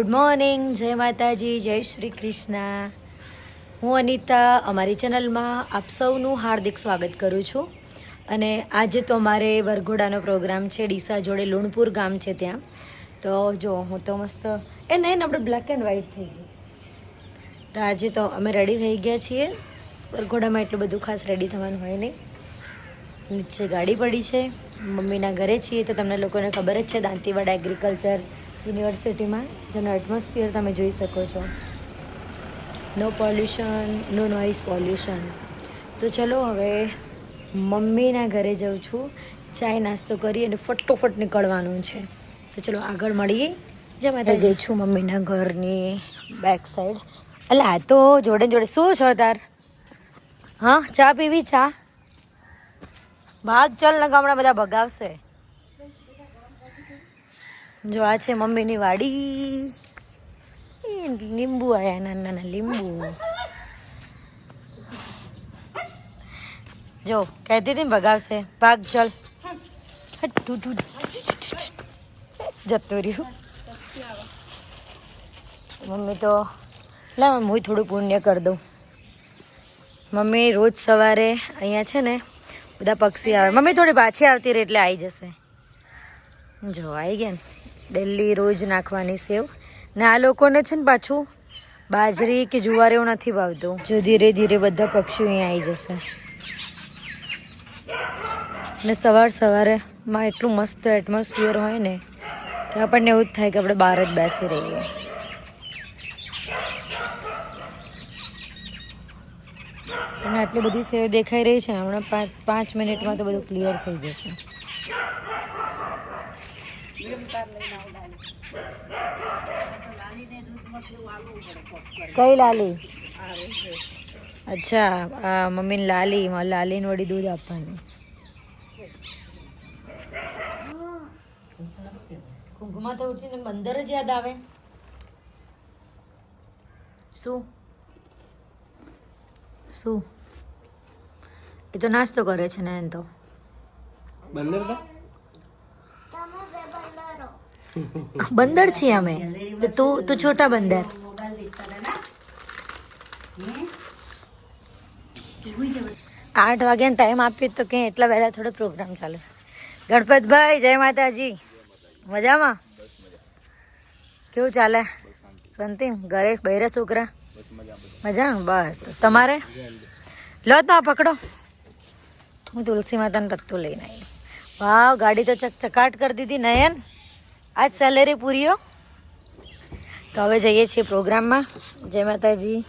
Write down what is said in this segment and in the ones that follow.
Good morning જય માતાજી, જય શ્રી કૃષ્ણ. હું અનિતા, અમારી ચેનલમાં આપ સૌનું હાર્દિક સ્વાગત કરું છું. અને આજે તો અમારે વરઘોડાનો પ્રોગ્રામ છે, ડીસા જોડે લુણપુર ગામ છે ત્યાં. તો જો, હું તો મસ્ત, એ નહીં આપણે બ્લેક એન્ડ વ્હાઈટ થઈ ગયું. તો આજે તો અમે રેડી થઈ ગયા છીએ. વરઘોડામાં એટલું બધું ખાસ રેડી થવાનું હોય નહીં. નીચે ગાડી પડી છે. મમ્મીના ઘરે છીએ તો તમને લોકોને ખબર જ છે, દાંતીવાડા એગ્રીકલ્ચર યુનિવર્સિટીમાં જેનો એટમોસ્ફિયર તમે જોઈ શકો છો. No pollution no noise pollution તો ચલો હવે મમ્મીના ઘરે જાઉં છું. ચાય નાસ્તો કરી અને ફટોફટ નીકળવાનું છે. તો ચલો આગળ મળીએ. જેમાં જઈ છું મમ્મીના ઘરની બેક સાઈડ એટલે આ તો જોડે જોડે શું છો તાર? હા, ચા પીવી ચા? ભાગ ચલ ને ગામડા બધા ભગાવશે. જો આ છે મમ્મીની વાડી. લીંબુ આવ્યા નાના નાના લીંબુ. જો, કહેતી હતી ને ભગાવશે. ભાગ, ચલ. જતું રહ્યું. મમ્મી તો, લા હું થોડું પુણ્ય કરી દઉં. મમ્મી રોજ સવારે અહીંયા છે ને, બધા પક્ષી આવે. મમ્મી થોડી પાછી આવતી રહે એટલે આવી જશે. જો આવી ગયા ને. ડેલી રોજ નાખવાની સેવ. ને આ લોકોને છે ને પાછું બાજરી કે જુવાર એવું નથી ભાવતું. જો ધીરે ધીરે બધા પક્ષીઓ અહીંયા આવી જશે. ને સવાર સવારે માં એટલું મસ્ત એટમોસ્ફિયર હોય ને કે આપણને એવું જ થાય કે આપણે બહાર જ બેસી રહીએ. અને આટલી બધી સેવ દેખાઈ રહી છે, હમણાં પાંચ પાંચ મિનિટમાં તો બધું ક્લિયર થઈ જશે. કઈ લાલી? અચ્છા આ મમ્મીને લાલી માં લાલીને વળી દૂધ આપવાનું. કુંકુમા તો ઉઠીને બંદર જ યાદ આવે. શું? શું? એ તો નાસ્તો કરે છે ને એમ તો. બંદર કા બંદર છીએ અમે. તો તું તું છોટા બંદર. આઠ વાગ્યાનો ટાઈમ આપ્યો તો કે એટલા વહેલા થોડો પ્રોગ્રામ ચાલે. ગણપતભાઈ, જય માતાજી. મજામાં? કેવું ચાલે? સંતિ ઘરે બૈરે છોકરા? મજામાં? બસ. તમારે? લો તો આ પકડો. હું તુલસી માતાનું પત્તું લઈને આવી. વાવ, ગાડી તો ચકચકાટ કરી દીધી, નયન. આજ સેલેરી પૂરીઓ તો હવે જઈએ છીએ પ્રોગ્રામમાં. જય માતાજી.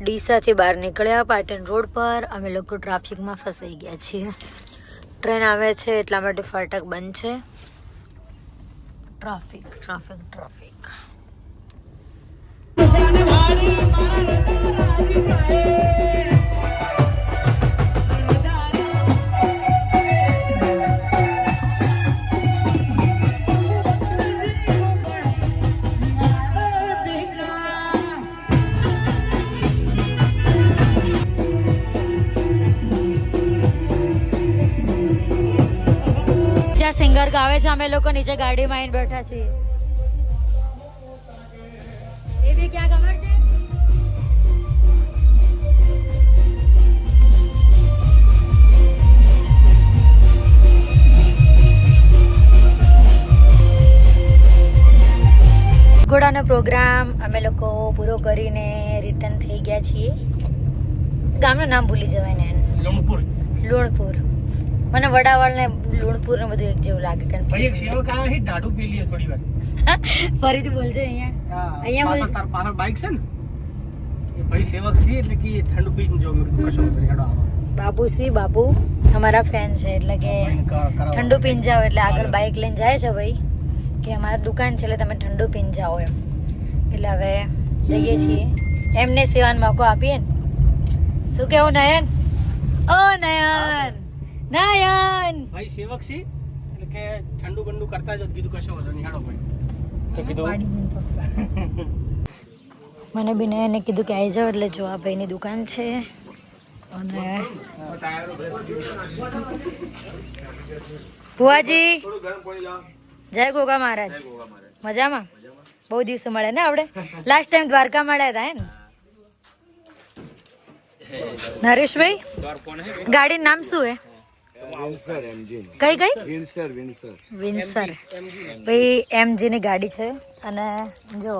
ડીસાથી બહાર નીકળ્યા પાટણ રોડ પર. અમે લોકો ટ્રાફિકમાં ફસાઈ ગયા છીએ. ટ્રેન આવે છે એટલા માટે ફાટક બંધ છે. ટ્રાફિક. Traffic traffic. અમે લોકો નીચે ગાડીમાં આવીને બેઠા છીએ. એ બી ક્યાં ખબર છે? ઘોડાનો પ્રોગ્રામ અમે લોકો પૂરો કરીને રિટર્ન થઈ ગયા છીએ. ગામનું નામ ભૂલી જવાય ને. લુણપુર. લુણપુર. મને વડાવાળ ને લુણપુર ને બધું એક જેવું લાગે કારણ ભાઈ એક સેવક આવે છે ઢાઢુ પી લઈએ થોડી વાર. ફરીથી બોલજો અહીંયા. અહીંયા બોલ- તાર પાછળ બાઈક છે ને એ ભાઈ સેવક છે એટલે કે ઠંડુ પીને જો કશો તો હેડો આવો. બાપુ સી બાપુ અમારા ફેન છે એટલે કે. ઠંડુ પીન જાઓ એટલે આગળ બાઈક લઈને જાય છે ભાઈ કે અમારી દુકાન છે એટલે તમે ઠંડુ પીન જાઓ એમ. એટલે હવે જઈએ છીએ. એમને સેવાનો મોકો આપીએ ને. શું કેવું નયન? ઓ નયન! નયન ભાઈ સેવક છે એટલે કે ઠંડુ બંડુ કરતા જો કીધું કશો વાંધો નહીં. હેડો ભાઈ. તો કીધું મને. બી એને કીધું કે આવી જાઓ એટલે જો આ ભાઈની દુકાન છે. અને ભુવાજી! જય ગોગા મહારાજ. મજામાં? બહુ દિવસો મળે ને આપણે? લાસ્ટ ટાઈમ દ્વારકા મળ્યા હતા હે ને નરેશભાઈ? ગાડીનું નામ શું હે? કઈ કઈ? Windsor Windsor. વિન્સર. ભાઈ એમજી ની ગાડી છે અને જો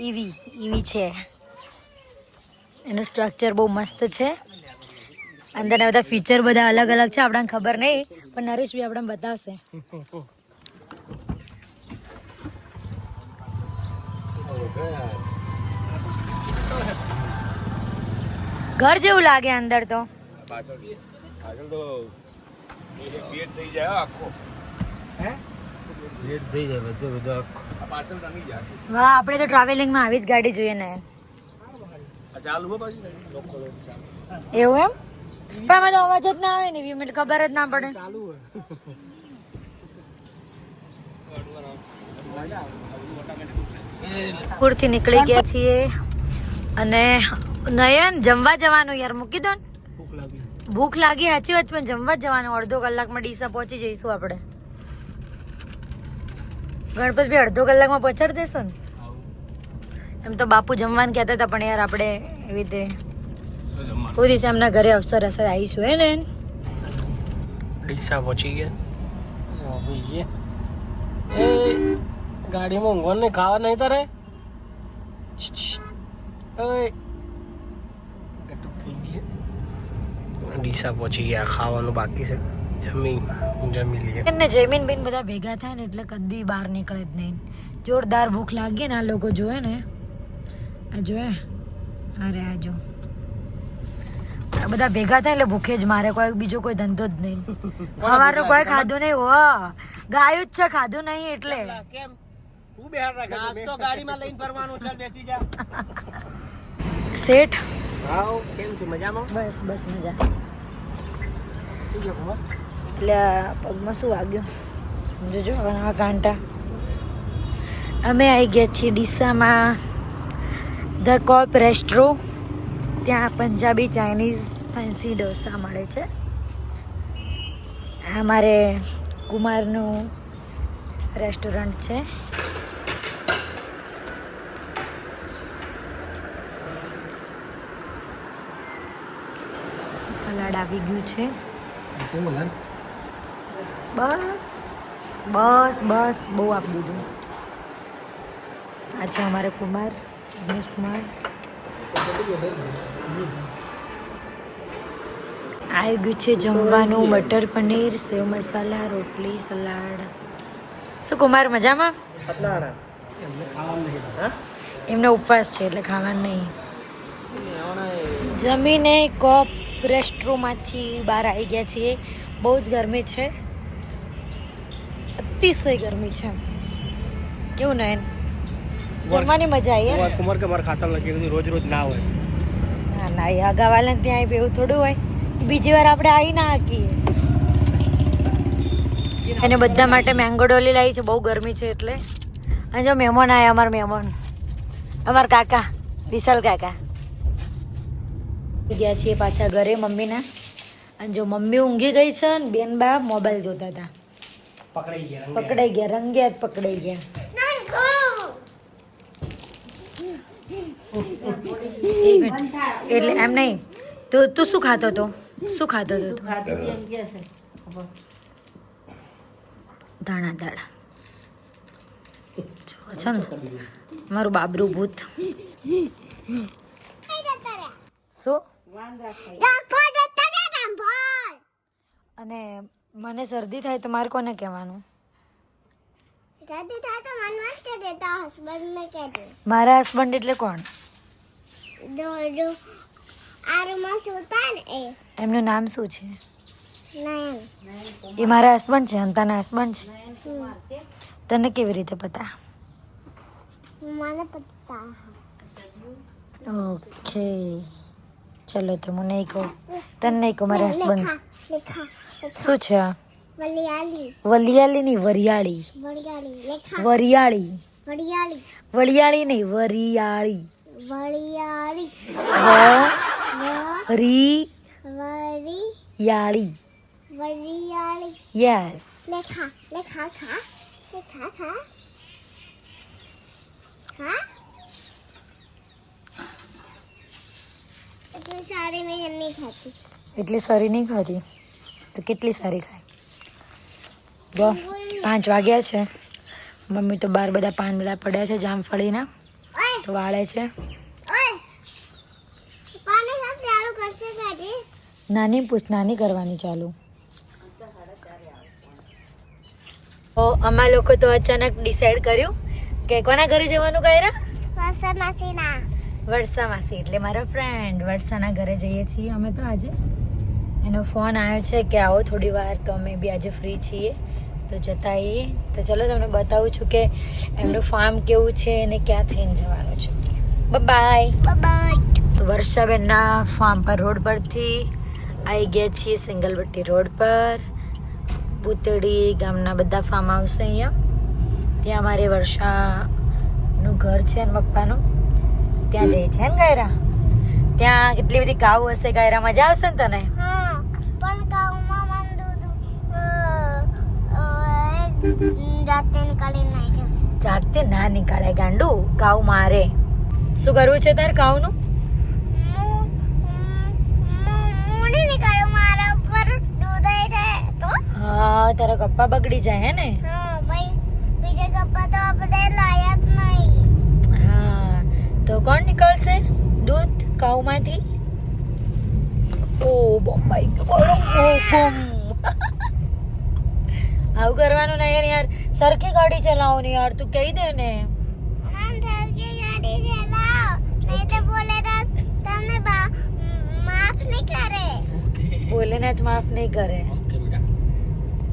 ઈવી ઈવી છે. એનું સ્ટ્રક્ચર બહુ મસ્ત છે. અંદરના બધા ફીચર બધા અલગ અલગ છે આપણને ખબર નહીં પણ નરેશ બી આપણને બતાવશે. ઘર જેવું લાગે અંદર તો. પાછળ પાછળ તો પેટ થઈ જાય આખો. લેટ થઈ જાય બધું બધું આ પાછળ રમી જાય વાહ આપણે તો ટ્રાવેલિંગમાં આવી જ ગાડી જોઈએ ને. ચાલુ હો પાછી? લોકો એવું એમ? પણ અમે તો અવાજ જ ના આવે ને વીમ એટલે ખબર જ ના પડે. ચાલુ પૂરથી નીકળી ગયા છીએ. અને નયન જમવા જવાનું યાર મૂકી દો ને. ભૂખ લાગી સાચી વાત પણ જમવા જ જવાનું. અડધો કલાકમાં ડીસા પહોંચી જઈશું આપણે. ગણપત બી અડધો કલાકમાં પહોંચાડી દેશો ને? એમ તો બાપુ જમવાનું કહેતા હતા પણ યાર આપણે એવી રીતે કોઈ દિવસે એમના ઘરે અવસર અસર આવીશું હે ને? ડીસા પહોંચી ગયા. એ ગાડીમાં ઊંઘવાનું નહીં ખાવા નહીં તારે ઓય ગટુક થઈ ગયા ડીસા પહોંચી ગયા ખાવાનું બાકી છે. જમી જમી લઈએ. એમને જમીન બેન બધા ભેગા થાય ને એટલે કદી બહાર નીકળે જ નહીં. જોરદાર ભૂખ લાગી ને આ લોકો જોયે ને. આ જોયે અરે આ જો. આ બધા ભેગા થાય એટલે ભૂખે જ મારે કોઈ બીજો કોઈ ધંધો જ નહીં. સવારનું કોઈ ખાધું નહીં હો. ગાયું જ છે ખાધું નહીં એટલે. કેમ તું બહાર રાખે તો ગાડીમાં લઈને ફરવાનું ચાલ બેસી જા. શેઠ? હાઉ કેમ છે? મજામાં? બસ બસ મજા. એટલે આ પગમાં શું વાગ્યું? જોજો નવા કાંટા અમે આવી ગયા છીએ ડીસામાં. ધ કોપ રેસ્ટ્રો ત્યાં પંજાબી ચાઇનીઝ ફેન્સી ડોસા મળે છે. આ મારે કુમારનું રેસ્ટોરન્ટ છે. સલાડ આવી ગયું છે. કુમાર બસ બસ બસ બહુ આપી દીધું. આજે છે અમારે કુમાર દિનેશ કુમાર. આવી ગયું છે જમવાનું મટર પનીર સેવ મસાલા રોટલી સલાડ. શું કુમાર મજામાં? એમનો ઉપવાસ છે એટલે ખાવાનું નહીં. જમીને કોપ રેસ્ટ્રોમાંથી બહાર આવી ગયા છીએ. બહુ જ ગરમી છે. અતિશય ગરમી છે. કેવું નયન જમવાની મજા આવી? કુમાર કે મારા ખાતા લાગે રોજ રોજ ના હોય. ના ના એ અગાવાલાને ત્યાં આવી એવું થોડું હોય. બીજી વાર આપણે આવી ના શકીએ. એને બધા માટે મેંગો ડોલી લાવી છે બહુ ગરમી છે એટલે. અને જો મહેમાન આવ્યા અમારા મહેમાન. અમારા કાકા વિશાલ કાકા. ગયા છીએ પાછા ઘરે મમ્મીના. અને જો મમ્મી ઊંઘી ગઈ છે ને બેન બા મોબાઈલ જોતા હતા. પકડાઈ ગયા પકડાઈ ગયા રંગ્યા જ પકડાઈ ગયા. એટલે એમ નહીં તો તું શું ખાતો હતો? શું ખાતો હતો તું? દાણા દાણા જો છે ને મારું બાબરું ભૂત. શું? અને મને શરદી થાય તો મારે કોને કહેવાનું? મારા હસબન્ડ એટલે કોણ? એમનું નામ શું છે? એ મારા હસબન્ડ છે અંતાના હસબન્ડ છે. તને કેવી રીતે પતા? ઓકે ચલો તો હું નહીં કહું તને નહીં કહું મારા હસબન્ડ શું છે આ? વલિયાળી. વલિયાળી નહીં વરિયાળી. વલિયાળી લેખા વરિયાળી. વલિયાળી. વલિયાળી નહીં વરિયાળી. વલિયાળી. વરિયાળી વરી. વલિયાળી યસ લેખા લેખા ખા. લેખા ખા ખા. सारी मैं नहीं खाती એટલી સારી નહીં ખાતી તો કેટલી સારી ખાય જો પાંચ વાગ્યા છે મમ્મી તો બાર બધા પાંદડા પડ્યા છે જામફળીના ओए તો વાળે છે ओए पानी सब चालू कैसे करी નાની પૂછ નાની કરવાની ચાલુ તો અમા લોકો તો અચાનક ડિસાઈડ કર્યું કે કોના ઘરે જવાનું કર્યા वर्षा मसीना વર્ષા માસી એટલે મારા ફ્રેન્ડ વર્ષાના ઘરે જઈએ છીએ અમે તો આજે. એનો ફોન આવ્યો છે કે આવો થોડી વાર તો અમે બી આજે ફ્રી છીએ. તો જતા આવીએ. તો ચલો તમને બતાવું છું કે એમનું ફાર્મ કેવું છે અને ક્યાં થઈને જવાનું છે. બાય બાય વર્ષાબેનના ફાર્મ પર રોડ પરથી આવી ગયા છીએ સિંગલવટ્ટી રોડ પર. પૂતળી ગામના બધા ફાર્મ હાઉસ અહીંયા. ત્યાં અમારે વર્ષાનું ઘર છે અને પપ્પાનું. ત્યાં જઈએ છે એમ ગાયરા? ત્યાં એટલી બધી કાવ હશે ગાયરા? મજા આવશે ને તને? પણ કાવમાં મન દૂધ જાતે નીકાળી નાખી જશે. જાતે ના નીકળે ગાંડુ? કાવ મારે. શું કરવું છે તાર કાવનું હા તારા કપ્પા બગડી જાય હે ને? હા. તો કોણ નીકળશે? દૂધ કાઉમાંથી ઓ બોમ્બાઈ આવું કરવાનું નહીં યાર. સરખી ગાડી ચલાવો ને યાર તું કહી દે ને. નામ સરખી ગાડી ચલાવ નહીં તો બોલે તો તમને બા- માફ નહીં કરે. ભોલેનાથ માફ નહીં કરે.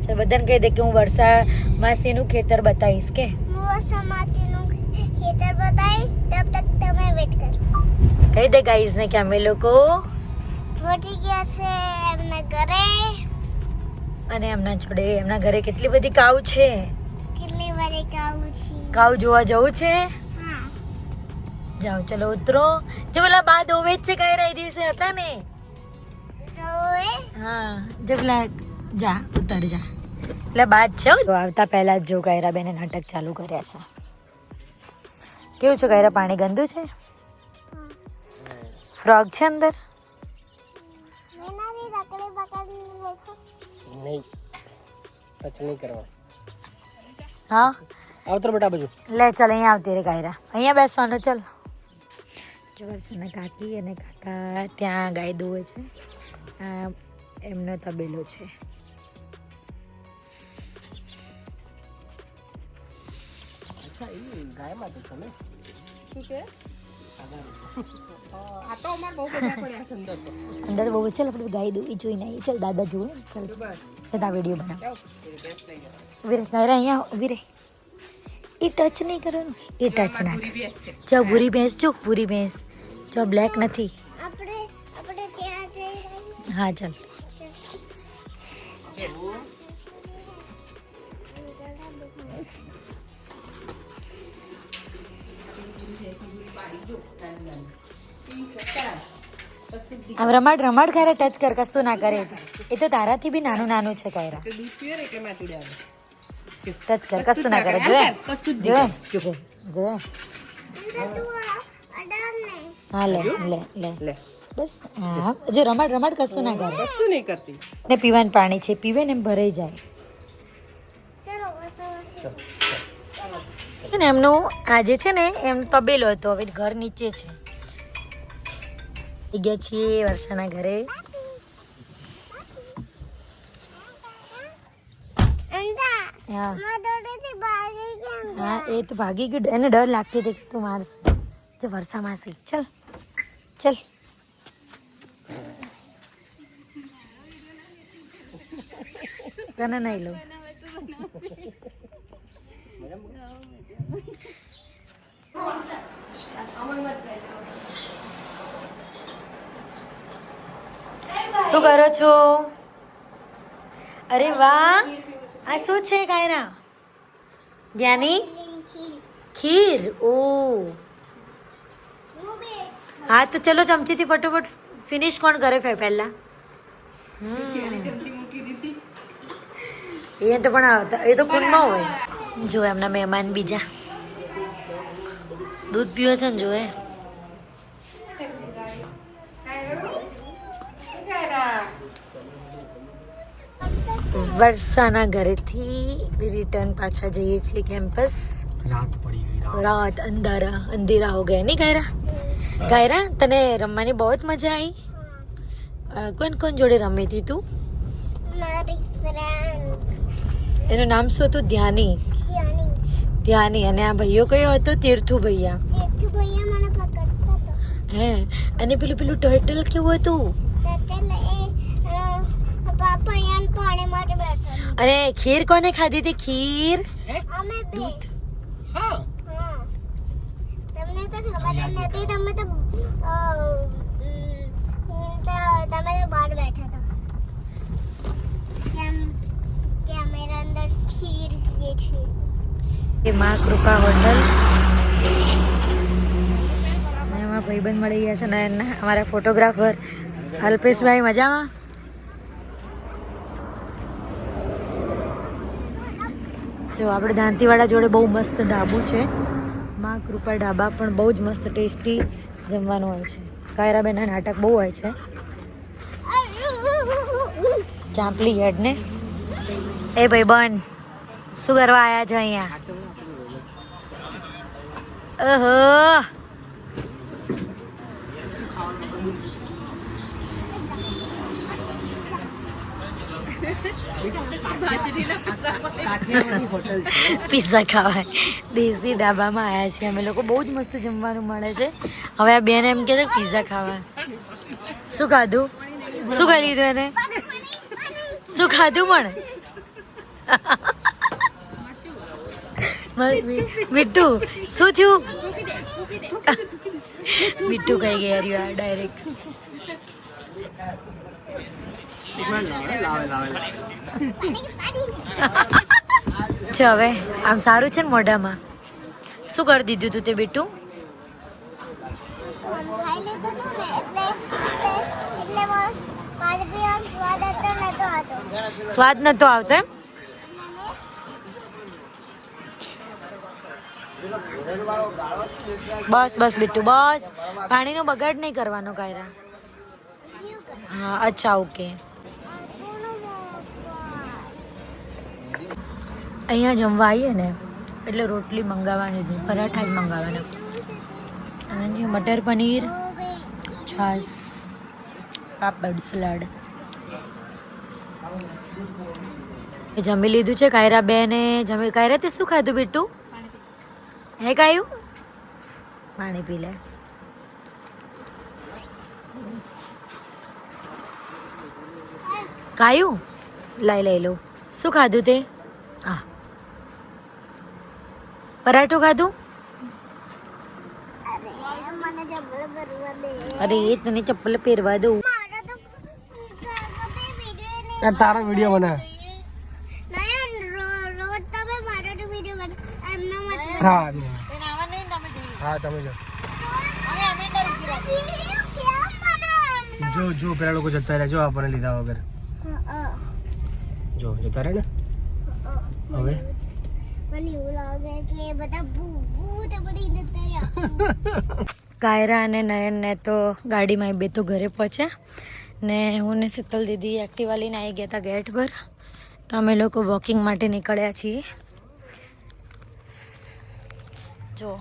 ચાલ બધાને કહી દે કે હું વર્ષા માસીનું ખેતર બતાવીશ કે? હું સમાજનું ખેતર બતાવીશ. તબ તક તમે વેટ કરો કહી દે ગાઈઝ ને કે અમે લોકો પહોંચી ગયા છે એમના ઘરે અને એમના જોડે એમના ઘરે કેટલી બધી કાવ છે કેટલી બધી કાવ છે કાવ જોવા જવું છે હા જાઓ ચલો ઉતરો જે પેલા બા દોવે જ છે કઈ રહી દિવસે હતા ને હા જે પેલા જા ઉતર જા એટલે બાદ છે આવતા પહેલા જ જો ગાયરા બેને નાટક ચાલુ કર્યા છે કેવું છે ગાયરા પાણી ગંદુ છે? ફ્રોગ છે અંદર? નહીં. ટચ નહીં કરવા હા? આવતર બેટા બાજુ. લે ચાલ અહીંયા આવતી રે ગાયરા અહીંયા બેસવાનું ચાલ. જો વર્ષના કાકી અને કાકા ત્યાં ગાય દોવે છે. એમનો તબેલો છે. અચ્છા એ ગાયમાં તો તમે અંદર બહુ ચાલ આપણે ગાય દોવી જોઈને આવી ચાલ દાદા જુઓ. ચાલ. ચાલ વીડિયો બનાવ. વીરે રે ગાયરા અહીંયા વીરે. એ ટચ નહીં કરવાનું. એ ટચ ના. જો ભૂરી ભેંસ જો ભૂરી ભેંસ. જો બ્લેક નથી. આપણે આપણે ત્યાં જઈ રહ્યા હા ચાલ. આમ રમાડ રમાડ ઘરે ટચ કર કશું ના કરે. એ તો. તારાથી બી નાનું નાનું છે કાયરા. ટચ કર કશું ના કરે. જોયે? જોયે જોયે? અંદર તું આ અડાર ને હા લે લે લે. લે. બસ હા. જો રમાડ રમાડ કશું ના કરે. કશું નહીં કરતી. ને પીવાનું પાણી છે. પીવે ને એમ ભરાઈ જાય. ને એમનું આજે છે ને એમ તબેલો હતો. હવે ઘર નીચે છે. આવી ગયા છીએ વર્ષાના ઘરે. હા. એ તો ભાગી ગયું. એને ડર લાગતી હતી તું મારશે. જો વર્ષા માસી ચલ. ચલ. તને નહીં લઉં. શું કરો છો? અરે વાહ. આ શું છે કાયરા જ્ઞાની? ખીર. ઓ. હા, તો ચલો ચમચીથી ફટોફટ ફિનિશ કોણ કરે પહેલા? એ તો પણ આવતા એ તો કુંડમાં હોય. જો એમના મહેમાન બીજા. દૂધ પીવો છે ને, જો વર્ષાના ઘરેથી રિટર્ન પાછા જઈએ છીએ કેમ્પસ રાત પડી ગઈ રાત. અંધારા અંધેરા હો ગયા નહીં ગાયરા? ગાયરા તને રમવાની બહુ જ મજા આવી કોણ કોણ જોડે રમી હતી તું? એનું નામ શું હતું? ધ્યાની. ધ્યાની. અને આ ભાઈઓ કયો હતો? તીર્થુ ભૈયા. જેઠુ ભૈયા મને પકડતો હતો. હે? અને પેલું પેલું ટર્ટલ કેવું હતું? અને ખીર કોને ખાધી હતી? ખીર? અમે બે. હા. હા. તમને તો ખબર નથી તમે તો તમે તો બહાર બેઠા હતા. કેમ? કેમેરા અંદર ખીર જે છે. એ મા કૃપા હોટલ. એમાં ભાઈબંધ મળી ગયા છે ને અમારા ફોટોગ્રાફર. અલ્પેશભાઈ મજામાં? જો આપણે દાંતીવાડા જોડે બહુ મસ્ત ઢાબુ છે. મા કૃપા ઢાબા પણ બહુ જ મસ્ત ટેસ્ટી જમવાનું હોય છે. કાયરાબેનના નાટક બહુ હોય છે. ચાંપલી હેડ ને. એ ભાઈ બન શું કરવા આયા છે અહીંયા? ઓહો! પિઝા ખાવા. દેશી ઢાબામાં આવ્યા છીએ. અમે લોકો બહુ જ મસ્ત જમવાનું મળે છે. હવે આ બેન એમ કે છે પિઝા ખાવા. શું ખાધું? શું ખાઈ લીધું એને? શું ખાધું પણ મીઠું. શું થયું? મીઠું કઈ ગયા રહ્યું આ ડાયરેક્ટ છે હવે આમ સારું છે ને મોઢામાં. શું કરી દીધું તું તે બીટું? સ્વાદ નતો આવતો એમ? બસ બસ બેટું બસ. પાણીનો બગાડ નહીં કરવાનો કાયરા. હા અચ્છા ઓકે. અહીંયા જમવા આવીએ ને, એટલે રોટલી મંગાવવાની જ નહીં પરાઠા જ મંગાવવાના. અને મટર પનીર છાશ પાપડ સલાડ. એ જમી લીધું છે કાયરા બેને. જમી કાયરા, તે શું ખાધું બેટું? હે કાયું? પાણી પી લે. કાયું? લઈ લઈ લઉં શું ખાધું તે આ પરાઠું ખાધું? અરે મને જબર ભરવા દે અરે એ તને ચપ્પલ પહેરવા દઉં. તારો વીડિયો બને. નયન રો- રોજ તમે મારો તો વિડિયો બન એમનો મત હા હા તમે જો. વિડિયો કેમ બનાવ જો જો પેલા લોકો જતા રહ્યા. જો આપણને લીધા વગર. જો જતા રહે ને? હવે? કાયરા અને નયનને તો ગાડીમાં એ બે તો ઘરે પહોંચ્યા. ને હું ને શીતલ દીદી એક્ટિવા લઈને આવી ગયા હતા ગેટ પર. તો અમે લોકો વોકિંગ માટે નીકળ્યા છીએ. જો,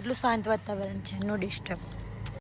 એટલું શાંત વાતાવરણ છે નો ડિસ્ટર્બ